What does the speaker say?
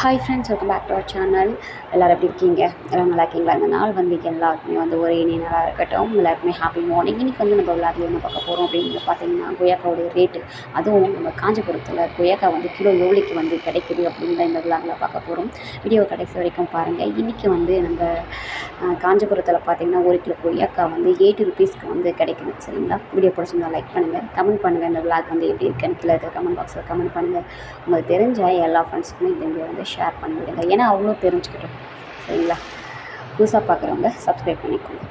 Hi friends welcome back to our channel எல்லோரும் எப்படி இருக்கீங்க? எல்லாம் நல்லா இருக்கீங்களா? இந்த நாள் வந்து எல்லாருக்குமே வந்து ஒரு இனி நல்லா இருக்கட்டும். எல்லாருக்குமே ஹாப்பி மார்னிங் இன்றைக்கி வந்து நம்ம விளாட்ல ஒன்று பார்க்க போகிறோம் அப்படின்னு பார்த்தீங்கன்னா கொய்யாக்காவோடைய ரேட்டு அதுவும் நம்ம காஞ்சிபுரத்தில் கொய்யாக்கா வந்து கிலோ எவ்வளோக்கு வந்து கிடைக்குது அப்படின்னு தான் இந்த விழாவில் பார்க்க போகிறோம் வீடியோ கடைசி வரைக்கும் பாருங்கள் இன்றைக்கி வந்து நம்ம காஞ்சிபுரத்தில் பார்த்தீங்கன்னா ஒரு கிலோ கொய்யாக்கா வந்து எயிட்டி ருபீஸ்க்கு வந்து கிடைக்குது. சரிங்களா? வீடியோ பிடிச்சிருந்தா லைக் பண்ணுங்கள் கமெண்ட் பண்ணுங்கள் இந்த விளாக் வந்து எப்படி இருக்குன்னு கீழே இருக்க கமெண்ட் பாக்ஸில் கமெண்ட் பண்ணுங்கள் உங்களுக்கு தெரிஞ்ச எல்லா ஃப்ரெண்ட்ஸுக்குமே இந்த வீடியோ வந்து ஷேர் பண்ணிவிடுங்க. ஏன்னா அவங்களும் தெரிஞ்சுக்கிட்டோம். சரிங்களா? புதுசாக பார்க்குறவங்க சப்ஸ்கிரைப் பண்ணிக்கோங்க.